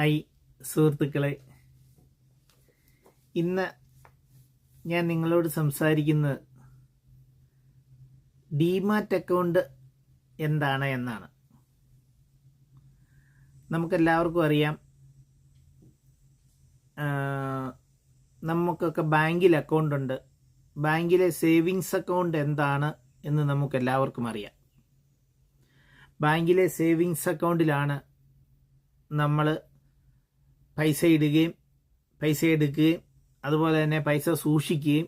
Hi സുഹൃത്തുക്കളെ. ഇന്ന് ഞാൻ നിങ്ങളോട് സംസാരിക്കുന്നത് ഡിമാറ്റ് അക്കൗണ്ട് എന്താണ് എന്നാണ്. നമുക്കെല്ലാവർക്കും അറിയാം നമുക്കൊക്കെ ബാങ്കിൽ അക്കൗണ്ട് ഉണ്ട് ബാങ്കിലെ സേവിങ്സ് അക്കൗണ്ട് എന്താണ് എന്ന് നമുക്കെല്ലാവർക്കും അറിയാം. ബാങ്കിലെ സേവിങ്സ് അക്കൗണ്ടിലാണ് നമ്മൾ പൈസ ഇടുകയും പൈസ എടുക്കുകയും അതുപോലെ തന്നെ പൈസ സൂക്ഷിക്കുകയും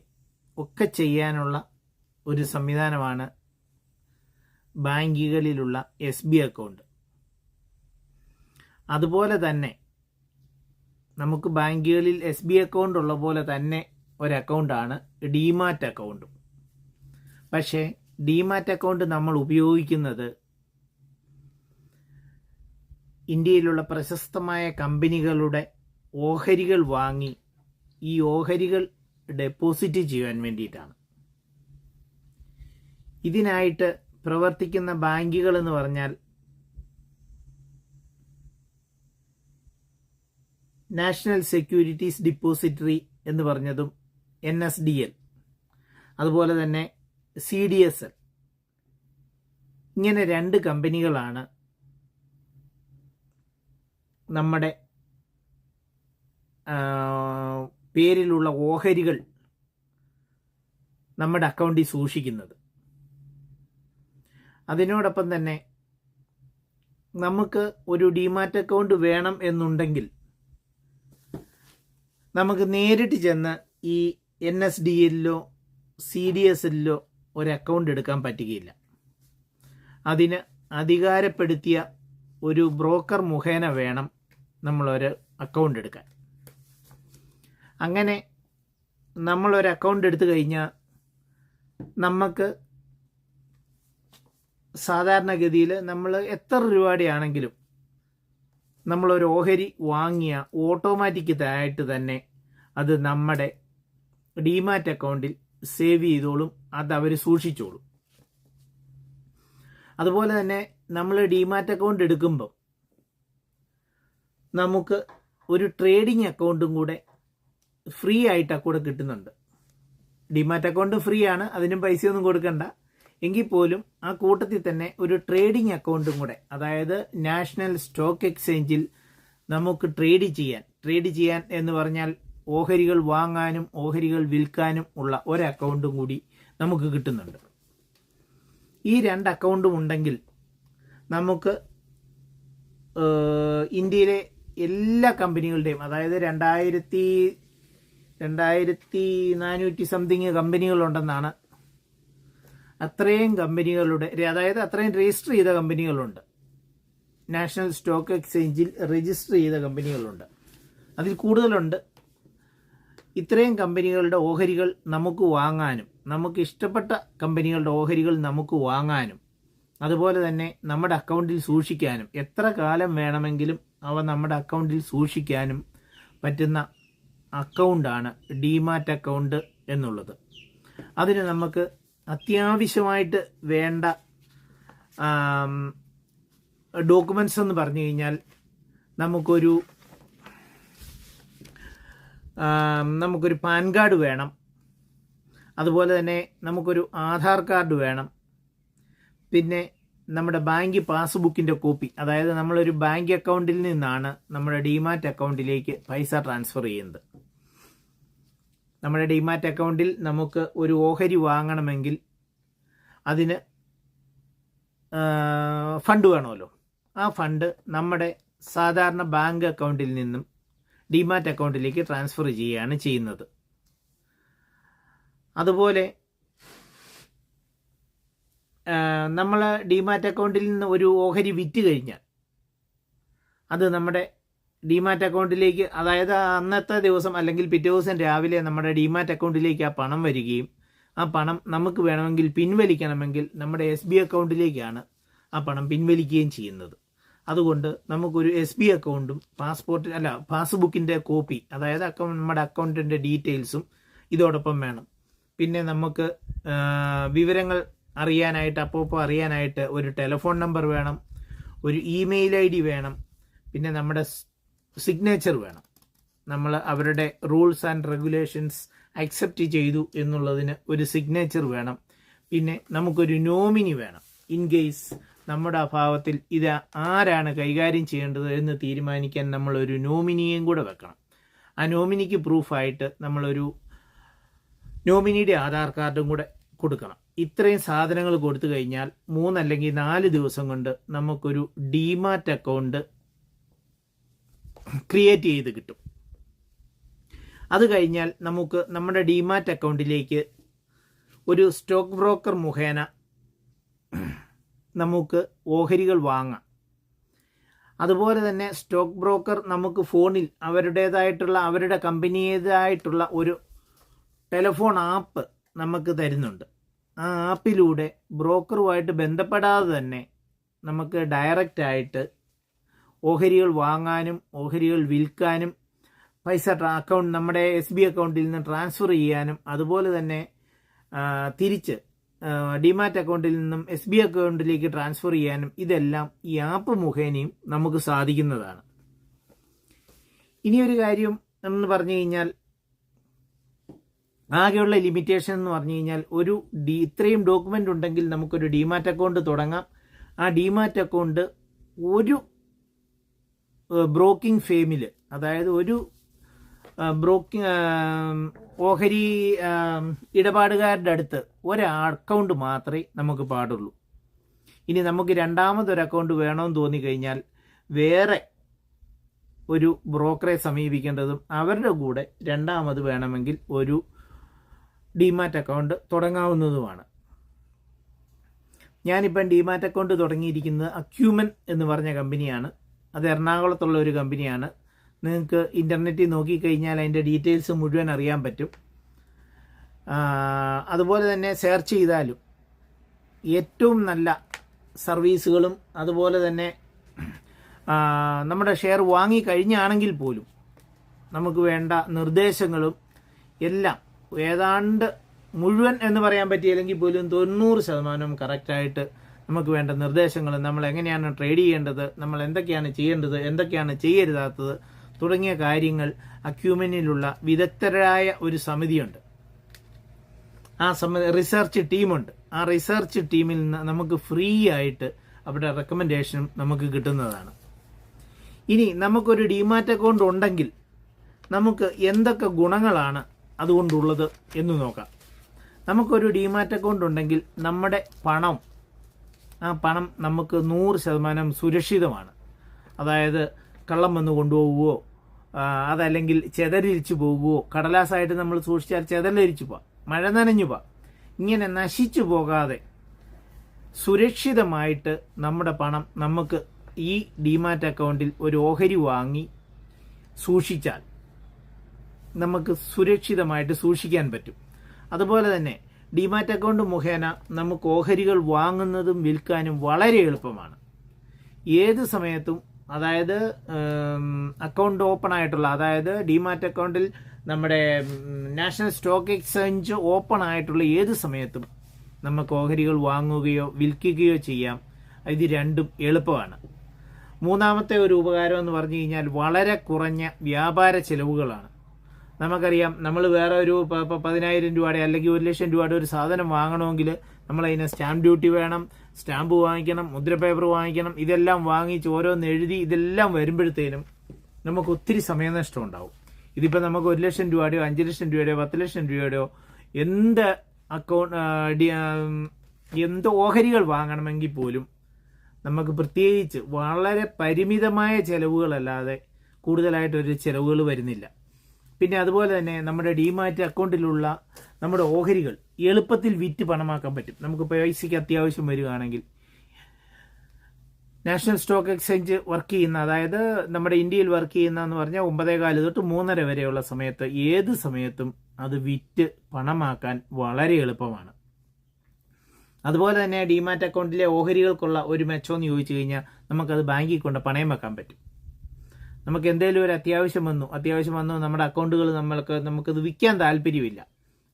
ഒക്കെ ചെയ്യാനുള്ള ഒരു സംവിധാനമാണ് ബാങ്കുകളിലുള്ള എസ് ബി അക്കൗണ്ട്. അതുപോലെ തന്നെ നമുക്ക് ബാങ്കുകളിൽ എസ് ബി അക്കൗണ്ട് ഉള്ള പോലെ തന്നെ ഒരു അക്കൗണ്ടാണ് ഡിമാറ്റ് അക്കൗണ്ടും. പക്ഷേ ഡിമാറ്റ് അക്കൗണ്ട് നമ്മൾ ഉപയോഗിക്കുന്നത് ഇന്ത്യയിലുള്ള പ്രശസ്തമായ കമ്പനികളുടെ ഓഹരികൾ വാങ്ങി ഈ ഓഹരികൾ ഡെപ്പോസിറ്റ് ചെയ്യാൻ വേണ്ടിയിട്ടാണ്. ഇതിനായിട്ട് പ്രവർത്തിക്കുന്ന ബാങ്കുകൾ എന്ന് പറഞ്ഞാൽ നാഷണൽ സെക്യൂരിറ്റീസ് ഡിപ്പോസിറ്ററി എന്ന് പറഞ്ഞതും എൻ എസ് ഡി എൽ അതുപോലെ തന്നെ സി ഡി എസ് എൽ. ഇങ്ങനെ രണ്ട് കമ്പനികളാണ് നമ്മുടെ പേരിലുള്ള ഓഹരികൾ നമ്മുടെ അക്കൗണ്ടിൽ സൂക്ഷിക്കുന്നത്. അതിനോടൊപ്പം തന്നെ നമുക്ക് ഒരു ഡിമാറ്റ് അക്കൗണ്ട് വേണം എന്നുണ്ടെങ്കിൽ നമുക്ക് നേരിട്ട് ചെന്ന് ഈ എൻ എസ് ഡി എല്ലോ സി ഡി എസ് എല്ലോ ഒരു അക്കൗണ്ട് എടുക്കാൻ പറ്റുകയില്ല. അതിന് അധികാരപ്പെടുത്തിയ ഒരു ബ്രോക്കർ മുഖേന വേണം നമ്മളൊരു അക്കൗണ്ട് എടുക്കാൻ. അങ്ങനെ നമ്മളൊരു അക്കൗണ്ട് എടുത്തു കഴിഞ്ഞാൽ നമുക്ക് സാധാരണഗതിയിൽ നമ്മൾ എത്ര രൂപയാണെങ്കിലും നമ്മളൊരു ഓഹരി വാങ്ങിയ ഓട്ടോമാറ്റിക്കായിട്ട് തന്നെ അത് നമ്മുടെ ഡിമാറ്റ് അക്കൗണ്ടിൽ സേവ് ചെയ്തോളും അത് അവർ സൂക്ഷിച്ചോളും. അതുപോലെ തന്നെ നമ്മൾ ഡിമാറ്റ് അക്കൗണ്ട് എടുക്കുമ്പോൾ നമുക്ക് ഒരു ട്രേഡിംഗ് അക്കൗണ്ടും കൂടെ ഫ്രീ ആയിട്ട് കൂടെ കിട്ടുന്നുണ്ട്. ഡിമാറ്റ് അക്കൗണ്ട് ഫ്രീ ആണ് അതിനും പൈസയൊന്നും കൊടുക്കണ്ട. എങ്കിൽ പോലും ആ കൂട്ടത്തിൽ തന്നെ ഒരു ട്രേഡിംഗ് അക്കൗണ്ടും കൂടെ അതായത് നാഷണൽ സ്റ്റോക്ക് എക്സ്ചേഞ്ചിൽ നമുക്ക് ട്രേഡ് ചെയ്യാൻ ട്രേഡ് ചെയ്യാൻ എന്ന് പറഞ്ഞാൽ ഓഹരികൾ വാങ്ങാനും ഓഹരികൾ വിൽക്കാനും ഉള്ള ഒരു അക്കൗണ്ടും കൂടി നമുക്ക് കിട്ടുന്നുണ്ട്. ഈ രണ്ട് അക്കൗണ്ടും ഉണ്ടെങ്കിൽ നമുക്ക് ഇന്ത്യയിലെ എല്ലാ കമ്പനികളുടെയും അതായത് രണ്ടായിരത്തി രണ്ടായിരത്തി നാനൂറ്റി സംതിങ് കമ്പനികളുണ്ടെന്നാണ്. അത്രയും കമ്പനികളുടെ അതായത് അത്രയും രജിസ്റ്റർ ചെയ്ത കമ്പനികളുണ്ട്. നാഷണൽ സ്റ്റോക്ക് എക്സ്ചേഞ്ചിൽ രജിസ്റ്റർ ചെയ്ത കമ്പനികളുണ്ട്. അതിൽ കൂടുതലുണ്ട്. ഇത്രയും കമ്പനികളുടെ ഓഹരികൾ നമുക്ക് വാങ്ങാനും നമുക്ക് ഇഷ്ടപ്പെട്ട കമ്പനികളുടെ ഓഹരികൾ നമുക്ക് വാങ്ങാനും അതുപോലെ തന്നെ നമ്മുടെ അക്കൗണ്ടിൽ സൂക്ഷിക്കാനും എത്ര കാലം വേണമെങ്കിലും അവ നമ്മുടെ അക്കൗണ്ടിൽ സൂക്ഷിക്കാനും പറ്റുന്ന അക്കൗണ്ടാണ് ഡിമാറ്റ് അക്കൗണ്ട് എന്നുള്ളത്. അതിന് നമുക്ക് അത്യാവശ്യമായിട്ട് വേണ്ട ഡോക്യുമെന്റ്സ് എന്ന് പറഞ്ഞു കഴിഞ്ഞാൽ നമുക്കൊരു നമുക്കൊരു പാൻ കാർഡ് വേണം. അതുപോലെ തന്നെ നമുക്കൊരു ആധാർ കാർഡ് വേണം. പിന്നെ നമ്മുടെ ബാങ്ക് പാസ്ബുക്കിന്റെ കോപ്പി. അതായത് നമ്മളൊരു ബാങ്ക് അക്കൗണ്ടിൽ നിന്നാണ് നമ്മുടെ ഡിമാറ്റ് അക്കൗണ്ടിലേക്ക് പൈസ ട്രാൻസ്ഫർ ചെയ്യുന്നത്. നമ്മുടെ ഡിമാറ്റ് അക്കൗണ്ടിൽ നമുക്ക് ഒരു ഓഹരി വാങ്ങണമെങ്കിൽ അതിന് ഫണ്ട് വേണമല്ലോ. ആ ഫണ്ട് നമ്മുടെ സാധാരണ ബാങ്ക് അക്കൗണ്ടിൽ നിന്നും ഡിമാറ്റ് അക്കൗണ്ടിലേക്ക് ട്രാൻസ്ഫർ ചെയ്യുകയാണ് ചെയ്യുന്നത്. അതുപോലെ നമ്മൾ ഡിമാറ്റ് അക്കൗണ്ടിൽ നിന്ന് ഒരു ഓഹരി വിറ്റ് കഴിഞ്ഞാൽ അത് നമ്മുടെ ഡിമാറ്റ് അക്കൗണ്ടിലേക്ക് അതായത് അന്നത്തെ ദിവസം അല്ലെങ്കിൽ പിറ്റേ ദിവസം രാവിലെ നമ്മുടെ ഡിമാറ്റ് അക്കൗണ്ടിലേക്ക് ആ പണം വരികയും ആ പണം നമുക്ക് വേണമെങ്കിൽ പിൻവലിക്കണമെങ്കിൽ നമ്മുടെ എസ് ബി അക്കൗണ്ടിലേക്കാണ് ആ പണം പിൻവലിക്കുകയും ചെയ്യുന്നത്. അതുകൊണ്ട് നമുക്കൊരു എസ് ബി അക്കൗണ്ടും പാസ്പോർട്ട് അല്ല പാസ്ബുക്കിന്റെ കോപ്പി അതായത് അക്കൗണ്ട് നമ്മുടെ അക്കൗണ്ടിന്റെ ഡീറ്റെയിൽസും ഇതോടൊപ്പം വേണം. പിന്നെ നമുക്ക് വിവരങ്ങൾ അറിയാനായിട്ട് അപ്പോൾ അറിയാനായിട്ട് ഒരു ടെലിഫോൺ നമ്പർ വേണം ഒരു ഇമെയിൽ ഐ ഡി വേണം പിന്നെ നമ്മുടെ സിഗ്നേച്ചർ വേണം. നമ്മൾ അവരുടെ റൂൾസ് ആൻഡ് റെഗുലേഷൻസ് അക്സെപ്റ്റ് ചെയ്തു എന്നുള്ളതിന് ഒരു സിഗ്നേച്ചർ വേണം. പിന്നെ നമുക്കൊരു നോമിനി വേണം. ഇൻ കേസ് നമ്മുടെ അഭാവത്തിൽ ഇത് ആരാണ് കൈകാര്യം ചെയ്യേണ്ടത് എന്ന് തീരുമാനിക്കാൻ നമ്മളൊരു നോമിനിയും കൂടെ വെക്കണം. ആ നോമിനിക്ക് പ്രൂഫായിട്ട് നമ്മളൊരു നോമിനിയുടെ ആധാർ കാർഡും കൂടെ കൊടുക്കണം. ഇത്രയും സാധനങ്ങൾ കൊടുത്തു കഴിഞ്ഞാൽ മൂന്നല്ലെങ്കിൽ നാല് ദിവസം കൊണ്ട് നമുക്കൊരു ഡിമാറ്റ് അക്കൗണ്ട് ക്രിയേറ്റ് ചെയ്ത് കിട്ടും. അത് കഴിഞ്ഞാൽ നമുക്ക് നമ്മുടെ ഡിമാറ്റ് അക്കൗണ്ടിലേക്ക് ഒരു സ്റ്റോക്ക് ബ്രോക്കർ മുഖേന നമുക്ക് ഓഹരികൾ വാങ്ങാം. അതുപോലെ തന്നെ സ്റ്റോക്ക് ബ്രോക്കർ നമുക്ക് ഫോണിൽ അവരുടേതായിട്ടുള്ള അവരുടെ കമ്പനിയേതായിട്ടുള്ള ഒരു ടെലിഫോൺ ആപ്പ് നമുക്ക് തരുന്നുണ്ട്. ആ ആപ്പിലൂടെ ബ്രോക്കറുമായിട്ട് ബന്ധപ്പെടാതെ തന്നെ നമുക്ക് ഡയറക്റ്റായിട്ട് ഓഹരികൾ വാങ്ങാനും ഓഹരികൾ വിൽക്കാനും പൈസ അക്കൗണ്ട് നമ്മുടെ എസ് ബി അക്കൗണ്ടിൽ നിന്ന് ട്രാൻസ്ഫർ ചെയ്യാനും അതുപോലെ തന്നെ തിരിച്ച് ഡിമാറ്റ് അക്കൗണ്ടിൽ നിന്നും എസ് ബി അക്കൗണ്ടിലേക്ക് ട്രാൻസ്ഫർ ചെയ്യാനും ഇതെല്ലാം ഈ ആപ്പ് മുഖേനയും നമുക്ക് സാധിക്കുന്നതാണ്. ഇനിയൊരു കാര്യം എന്ന് പറഞ്ഞു കഴിഞ്ഞാൽ ആകെയുള്ള ലിമിറ്റേഷൻ എന്ന് പറഞ്ഞു കഴിഞ്ഞാൽ ഒരു ഡി ഇത്രയും ഡോക്യുമെന്റ് ഉണ്ടെങ്കിൽ നമുക്കൊരു ഡിമാറ്റ് അക്കൗണ്ട് തുടങ്ങാം. ആ ഡിമാറ്റ് അക്കൗണ്ട് ഒരു ബ്രോക്കിംഗ് ഫേമിൽ അതായത് ഒരു ബ്രോക്കിംഗ് ഓഹരി ഇടപാടുകാരുടെ അടുത്ത് ഒരു അക്കൗണ്ട് മാത്രമേ നമുക്ക് പാടുള്ളൂ. ഇനി നമുക്ക് രണ്ടാമതൊരു അക്കൗണ്ട് വേണമെന്ന് തോന്നിക്കഴിഞ്ഞാൽ വേറെ ഒരു ബ്രോക്കറെ സമീപിക്കേണ്ടതും അവരുടെ കൂടെ രണ്ടാമത് വേണമെങ്കിൽ ഒരു ഡിമാറ്റ് അക്കൗണ്ട് തുടങ്ങാവുന്നതുമാണ്. ഞാനിപ്പം ഡിമാറ്റ് അക്കൗണ്ട് തുടങ്ങിയിരിക്കുന്നത് അക്യൂമൻ എന്ന് പറഞ്ഞ കമ്പനിയാണ്. അത് എറണാകുളത്തുള്ള ഒരു കമ്പനിയാണ്. നിങ്ങൾക്ക് ഇന്റർനെറ്റിൽ നോക്കിക്കഴിഞ്ഞാൽ അതിന്റെ ഡീറ്റെയിൽസ് മുഴുവൻ അറിയാൻ പറ്റും. അതുപോലെ തന്നെ സെർച്ച് ചെയ്താലും ഏറ്റവും നല്ല സർവീസുകളും അതുപോലെ തന്നെ നമ്മുടെ ഷെയർ വാങ്ങി കഴിഞ്ഞാണെങ്കിൽ പോലും നമുക്ക് വേണ്ട നിർദ്ദേശങ്ങളും എല്ലാം ഏതാണ്ട് മുഴുവൻ എന്ന് പറയാൻ പറ്റിയില്ലെങ്കിൽ പോലും തൊണ്ണൂറ് ശതമാനം കറക്റ്റായിട്ട് നമുക്ക് വേണ്ട നിർദ്ദേശങ്ങൾ നമ്മൾ എങ്ങനെയാണ് ട്രേഡ് ചെയ്യേണ്ടത് നമ്മൾ എന്തൊക്കെയാണ് ചെയ്യേണ്ടത് എന്തൊക്കെയാണ് ചെയ്യരുതാത്തത് തുടങ്ങിയ കാര്യങ്ങൾ അക്യൂമനിലുള്ള വിദഗ്ധരായ ഒരു സമിതിയുണ്ട്. ആ സമിതി റിസർച്ച് ടീമുണ്ട് ആ റിസർച്ച് ടീമിൽ നിന്ന് നമുക്ക് ഫ്രീ ആയിട്ട് അവിടെ റെക്കമെൻഡേഷനും നമുക്ക് കിട്ടുന്നതാണ്. ഇനി നമുക്കൊരു ഡിമാറ്റ് അക്കൗണ്ട് ഉണ്ടെങ്കിൽ നമുക്ക് എന്തൊക്കെ ഗുണങ്ങളാണ് അതുകൊണ്ടുള്ളത് എന്ന് നോക്കാം. നമുക്കൊരു ഡിമാറ്റ് അക്കൗണ്ട് ഉണ്ടെങ്കിൽ നമ്മുടെ പണം ആ പണം നമുക്ക് നൂറ് ശതമാനം സുരക്ഷിതമാണ്. അതായത് കള്ളം വന്ന് കൊണ്ടുപോവുകയോ അതല്ലെങ്കിൽ ചെതലിരിച്ചു പോകുകയോ കടലാസായിട്ട് നമ്മൾ സൂക്ഷിച്ചാൽ ചെതലരിച്ചു പോവാം. മഴ നനഞ്ഞു പോവാം. ഇങ്ങനെ നശിച്ചു പോകാതെ സുരക്ഷിതമായിട്ട് നമ്മുടെ പണം നമുക്ക് ഈ ഡിമാറ്റ് അക്കൗണ്ടിൽ ഒരു ഓഹരി വാങ്ങി സൂക്ഷിച്ചാൽ നമുക്ക് സുരക്ഷിതമായിട്ട് സൂക്ഷിക്കാൻ പറ്റും. അതുപോലെ തന്നെ ഡിമാറ്റ് അക്കൗണ്ട് മുഖേന നമുക്ക് ഓഹരികൾ വാങ്ങുന്നതും വിൽക്കാനും വളരെ എളുപ്പമാണ്. ഏത് സമയത്തും അതായത് അക്കൗണ്ട് ഓപ്പൺ ആയിട്ടുള്ള അതായത് ഡിമാറ്റ് അക്കൗണ്ടിൽ നമ്മുടെ നാഷണൽ സ്റ്റോക്ക് എക്സ്ചേഞ്ച് ഓപ്പൺ ആയിട്ടുള്ള ഏത് സമയത്തും നമുക്ക് ഓഹരികൾ വാങ്ങുകയോ വിൽക്കുകയോ ചെയ്യാം. ഇത് രണ്ടും എളുപ്പമാണ്. മൂന്നാമത്തെ ഒരു ഉപകാരം എന്ന് പറഞ്ഞു കഴിഞ്ഞാൽ വളരെ കുറഞ്ഞ വ്യാപാര ചെലവുകളാണ്. നമുക്കറിയാം നമ്മൾ വേറെ ഒരു പതിനായിരം രൂപയുടെ അല്ലെങ്കിൽ ഒരു ലക്ഷം രൂപയുടെ ഒരു സാധനം വാങ്ങണമെങ്കിൽ നമ്മൾ അതിന് സ്റ്റാമ്പ് ഡ്യൂട്ടി വേണം സ്റ്റാമ്പ് വാങ്ങിക്കണം മുദ്ര പേപ്പർ വാങ്ങിക്കണം ഇതെല്ലാം വാങ്ങിച്ച് ഓരോന്ന് എഴുതി ഇതെല്ലാം വരുമ്പോഴത്തേനും നമുക്ക് ഒത്തിരി സമയനഷ്ടം ഉണ്ടാവും. ഇതിപ്പോൾ നമുക്ക് ഒരു ലക്ഷം രൂപയുടെയോ അഞ്ച് ലക്ഷം രൂപയുടെയോ പത്ത് ലക്ഷം രൂപയുടെയോ എന്ത് അക്കൗണ്ട് എന്ത് ഓഹരികൾ വാങ്ങണമെങ്കിൽ പോലും നമുക്ക് പ്രത്യേകിച്ച് വളരെ പരിമിതമായ ചെലവുകളല്ലാതെ കൂടുതലായിട്ടൊരു ചെലവുകൾ വരുന്നില്ല. പിന്നെ അതുപോലെ തന്നെ നമ്മുടെ ഡിമാറ്റ് അക്കൗണ്ടിലുള്ള നമ്മുടെ ഓഹരികൾ എളുപ്പത്തിൽ വിറ്റ് പണമാക്കാൻ പറ്റും. നമുക്ക് പൈസയ്ക്ക് അത്യാവശ്യം വരികയാണെങ്കിൽ. നാഷണൽ സ്റ്റോക്ക് എക്സ്ചേഞ്ച് വർക്ക് ചെയ്യുന്ന അതായത് നമ്മുടെ ഇന്ത്യയിൽ വർക്ക് ചെയ്യുന്ന എന്ന് പറഞ്ഞാൽ ഒമ്പതേ കാൽ തൊട്ട് മൂന്നര വരെയുള്ള സമയത്ത് ഏത് സമയത്തും അത് വിറ്റ് പണമാക്കാൻ വളരെ എളുപ്പമാണ്. അതുപോലെ തന്നെ ഡിമാറ്റ് അക്കൗണ്ടിലെ ഓഹരികൾക്കുള്ള ഒരു മെച്ചമെന്ന് ചോദിച്ചു കഴിഞ്ഞാൽ നമുക്കത് ബാങ്കിൽ കൊണ്ട് പണയം വെക്കാൻ പറ്റും. നമുക്ക് എന്തെങ്കിലും ഒരു അത്യാവശ്യം വന്നു. അത്യാവശ്യം വന്നു നമ്മുടെ അക്കൗണ്ടുകൾ നമ്മൾക്ക് നമുക്കത് വിൽക്കാൻ താല്പര്യമില്ല.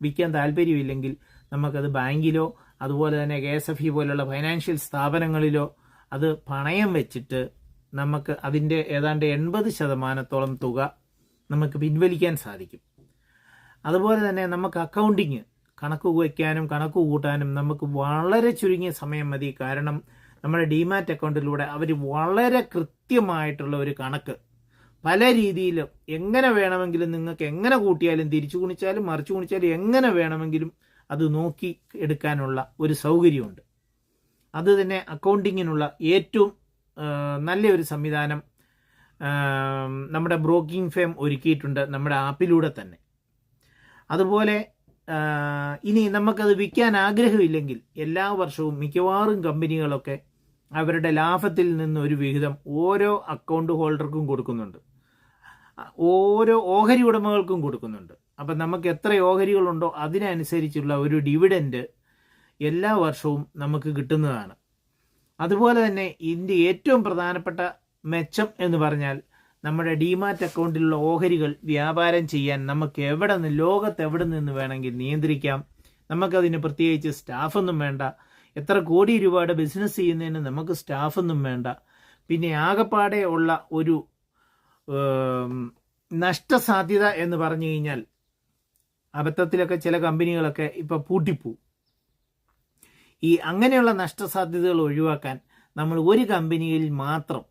വിൽക്കാൻ താല്പര്യമില്ലെങ്കിൽ നമുക്കത് ബാങ്കിലോ അതുപോലെ തന്നെ കെ എസ് എഫ് ഇ പോലുള്ള ഫൈനാൻഷ്യൽ സ്ഥാപനങ്ങളിലോ അത് പണയം വെച്ചിട്ട് നമുക്ക് അതിന്റെ ഏതാണ്ട് എൺപത് ശതമാനത്തോളം തുക നമുക്ക് പിൻവലിക്കാൻ സാധിക്കും. അതുപോലെ തന്നെ നമുക്ക് അക്കൗണ്ടിങ് കണക്ക് വയ്ക്കാനും കണക്ക് കൂട്ടാനും നമുക്ക് വളരെ ചുരുങ്ങിയ സമയം മതി. കാരണം നമ്മുടെ ഡിമാറ്റ് അക്കൗണ്ടിലൂടെ അവർ വളരെ കൃത്യമായിട്ടുള്ള ഒരു കണക്ക് പല രീതിയിലും എങ്ങനെ വേണമെങ്കിലും നിങ്ങൾക്ക് എങ്ങനെ കൂട്ടിയാലും തിരിച്ചു കുണിച്ചാലും മറിച്ചു കുണിച്ചാലും എങ്ങനെ വേണമെങ്കിലും അത് നോക്കി എടുക്കാനുള്ള ഒരു സൗകര്യമുണ്ട്. അത് തന്നെ അക്കൗണ്ടിങ്ങിനുള്ള ഏറ്റവും നല്ലൊരു സംവിധാനം നമ്മുടെ ബ്രോക്കിംഗ് ഫേം ഒരുക്കിയിട്ടുണ്ട് നമ്മുടെ ആപ്പിലൂടെ തന്നെ. അതുപോലെ ഇനി നമുക്കത് വിൽക്കാൻ ആഗ്രഹമില്ലെങ്കിൽ എല്ലാ വർഷവും മിക്കവാറും കമ്പനികളൊക്കെ അവരുടെ ലാഭത്തിൽ നിന്ന് ഒരു വിഹിതം ഓരോ അക്കൗണ്ട് ഹോൾഡർക്കും കൊടുക്കുന്നുണ്ട്. ഓരോ ഓഹരി ഉടമകൾക്കും കൊടുക്കുന്നുണ്ട്. അപ്പം നമുക്ക് എത്ര ഓഹരികളുണ്ടോ അതിനനുസരിച്ചുള്ള ഒരു ഡിവിഡൻഡ് എല്ലാ വർഷവും നമുക്ക് കിട്ടുന്നതാണ്. അതുപോലെ തന്നെ ഇതിന്റെ ഏറ്റവും പ്രധാനപ്പെട്ട മെച്ചം എന്ന് പറഞ്ഞാൽ നമ്മുടെ ഡിമാറ്റ് അക്കൗണ്ടിലുള്ള ഓഹരികൾ വ്യാപാരം ചെയ്യാൻ നമുക്ക് എവിടെ നിന്ന് ലോകത്ത് എവിടെ നിന്ന് വേണമെങ്കിൽ നിയന്ത്രിക്കാം. നമുക്കതിന് പ്രത്യേകിച്ച് സ്റ്റാഫൊന്നും വേണ്ട. എത്ര കോടി രൂപയുടെ ബിസിനസ് ചെയ്യുന്നതിന് നമുക്ക് സ്റ്റാഫൊന്നും വേണ്ട. പിന്നെ ആകപ്പാടെ ഉള്ള ഒരു നഷ്ടസാധ്യത എന്ന് പറഞ്ഞു കഴിഞ്ഞാൽ അബദ്ധത്തിലൊക്കെ ചില കമ്പനികളൊക്കെ ഇപ്പോൾ പൂട്ടിപ്പോവും. ഈ അങ്ങനെയുള്ള നഷ്ടസാധ്യതകൾ ഒഴിവാക്കാൻ നമ്മൾ ഒരു കമ്പനിയിൽ മാത്രം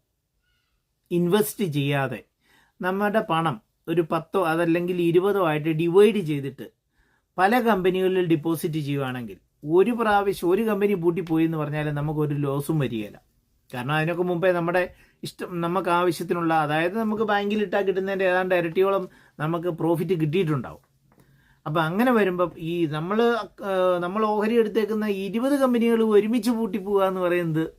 ഇൻവെസ്റ്റ് ചെയ്യാതെ നമ്മുടെ പണം ഒരു പത്തോ അതല്ലെങ്കിൽ ഇരുപതോ ആയിട്ട് ഡിവൈഡ് ചെയ്തിട്ട് പല കമ്പനികളിൽ ഡിപ്പോസിറ്റ് ചെയ്യുവാണെങ്കിൽ ഒരു പ്രാവശ്യം ഒരു കമ്പനി പൂട്ടിപ്പോയി എന്ന് പറഞ്ഞാൽ നമുക്കൊരു ലോസും വരികയില്ല. കാരണം അതിനൊക്കെ മുമ്പേ നമ്മുടെ ഇഷ്ടം നമുക്ക് ആവശ്യത്തിനുള്ള അതായത് നമുക്ക് ബാങ്കിൽ ഇട്ടാൽ കിട്ടുന്നതിന്റെ ഏതാണ്ട് ഇരട്ടിയോളം നമുക്ക് പ്രോഫിറ്റ് കിട്ടിയിട്ടുണ്ടാവും. അപ്പം അങ്ങനെ വരുമ്പം ഈ നമ്മൾ നമ്മൾ ഓഹരി എടുത്തേക്കുന്ന ഇരുപത് കമ്പനികൾ ഒരുമിച്ച് പൂട്ടിപ്പോവുക എന്ന് പറയുന്നത്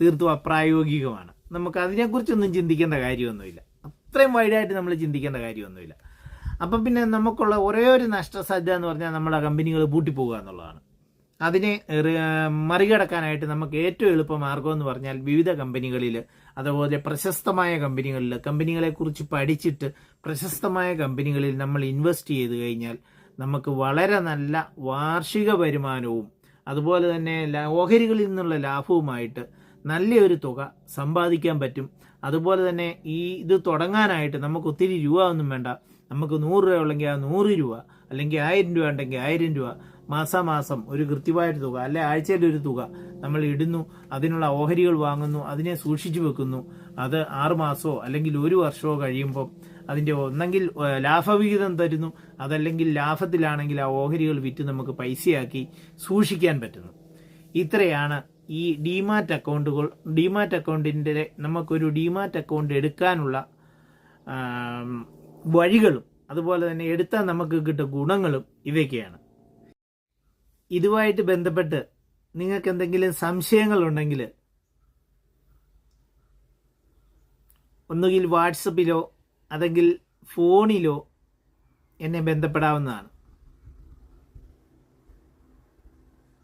തീർത്തും അപ്രായോഗികമാണ്. നമുക്ക് അതിനെക്കുറിച്ചൊന്നും ചിന്തിക്കേണ്ട കാര്യമൊന്നുമില്ല. അത്രയും വൈഡായിട്ട് നമ്മൾ ചിന്തിക്കേണ്ട കാര്യമൊന്നുമില്ല. അപ്പം പിന്നെ നമുക്കുള്ള ഒരേ ഒരു നഷ്ടസാധ്യത എന്ന് പറഞ്ഞാൽ നമ്മുടെ കമ്പനികൾ പൂട്ടിപ്പോവുക എന്നുള്ളതാണ്. അതിനെ മറികടക്കാനായിട്ട് നമുക്ക് ഏറ്റവും എളുപ്പ മാർഗം എന്ന് പറഞ്ഞാൽ വിവിധ കമ്പനികളിൽ അതുപോലെ പ്രശസ്തമായ കമ്പനികളിൽ കമ്പനികളെക്കുറിച്ച് പഠിച്ചിട്ട് പ്രശസ്തമായ കമ്പനികളിൽ നമ്മൾ ഇൻവെസ്റ്റ് ചെയ്ത് കഴിഞ്ഞാൽ നമുക്ക് വളരെ നല്ല വാർഷിക വരുമാനവും അതുപോലെ തന്നെ ഓഹരികളിൽ നിന്നുള്ള ലാഭവുമായിട്ട് നല്ലൊരു തുക സമ്പാദിക്കാൻ പറ്റും. അതുപോലെ തന്നെ ഈ ഇത് തുടങ്ങാനായിട്ട് നമുക്ക് ഒത്തിരി രൂപ ഒന്നും വേണ്ട. നമുക്ക് നൂറ് രൂപ ഉള്ളെങ്കിൽ ആ നൂറ് രൂപ അല്ലെങ്കിൽ ആയിരം രൂപ ഉണ്ടെങ്കിൽ ആയിരം രൂപ മാസാമാസം ഒരു കൃത്യമായൊരു തുക അല്ലെ ആഴ്ചയിൽ ഒരു തുക നമ്മൾ ഇടുന്നു അതിനുള്ള ഓഹരികൾ വാങ്ങുന്നു അതിനെ സൂക്ഷിച്ചു വെക്കുന്നു. അത് ആറ് മാസമോ അല്ലെങ്കിൽ ഒരു വർഷമോ കഴിയുമ്പോൾ അതിന്റെ ഒന്നെങ്കിൽ ലാഭവിഹിതം തരുന്നു അതല്ലെങ്കിൽ ലാഭത്തിലാണെങ്കിൽ ആ ഓഹരികൾ വിറ്റ് നമുക്ക് പൈസയാക്കി സൂക്ഷിക്കാൻ പറ്റുന്നു. ഇത്രയാണ് ഈ ഡിമാറ്റ് അക്കൗണ്ടുകൾ ഡിമാറ്റ് അക്കൗണ്ടിന്റെ നമുക്കൊരു ഡിമാറ്റ് അക്കൗണ്ട് എടുക്കാനുള്ള വഴികളും അതുപോലെ തന്നെ എടുത്താൽ നമുക്ക് കിട്ടുന്ന ഗുണങ്ങളും ഇവയൊക്കെയാണ്. ഇതുമായിട്ട് ബന്ധപ്പെട്ട് നിങ്ങൾക്ക് എന്തെങ്കിലും സംശയങ്ങളുണ്ടെങ്കിൽ ഒന്നുകിൽ വാട്സപ്പിലോ അതെങ്കിൽ ഫോണിലോ എന്നെ ബന്ധപ്പെടാവുന്നതാണ്.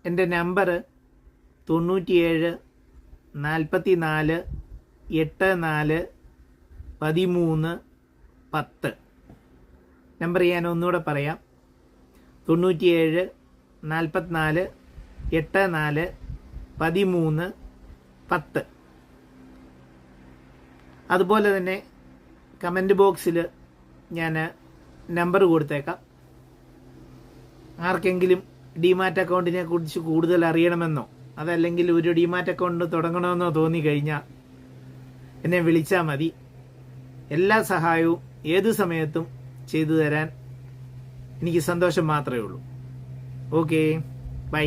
എന്റെ നമ്പർ തൊണ്ണൂറ്റിയേഴ് നാൽപ്പത്തി നാല് എട്ട് നാല് പതിമൂന്ന് പത്ത്. നമ്പർ ഞാൻ ഒന്നുകൂടെ പറയാം. തൊണ്ണൂറ്റിയേഴ് നാൽപ്പത്തിനാല് എട്ട് നാല് പതിമൂന്ന് പത്ത്. അതുപോലെ തന്നെ കമന്റ് ബോക്സിൽ ഞാൻ നമ്പർ കൊടുത്തേക്കാം. ആർക്കെങ്കിലും ഡിമാറ്റ് അക്കൗണ്ടിനെ കുറിച്ച് കൂടുതൽ അറിയണമെന്നോ അതല്ലെങ്കിൽ ഒരു ഡിമാറ്റ് അക്കൗണ്ട് തുടങ്ങണമെന്നോ തോന്നി തോന്നിക്കഴിഞ്ഞാൽ എന്നെ വിളിച്ചാൽ മതി. എല്ലാ സഹായവും ഏത് സമയത്തും ചെയ്തു തരാൻ എനിക്ക് സന്തോഷം മാത്രമേ ഉള്ളൂ. Okay bye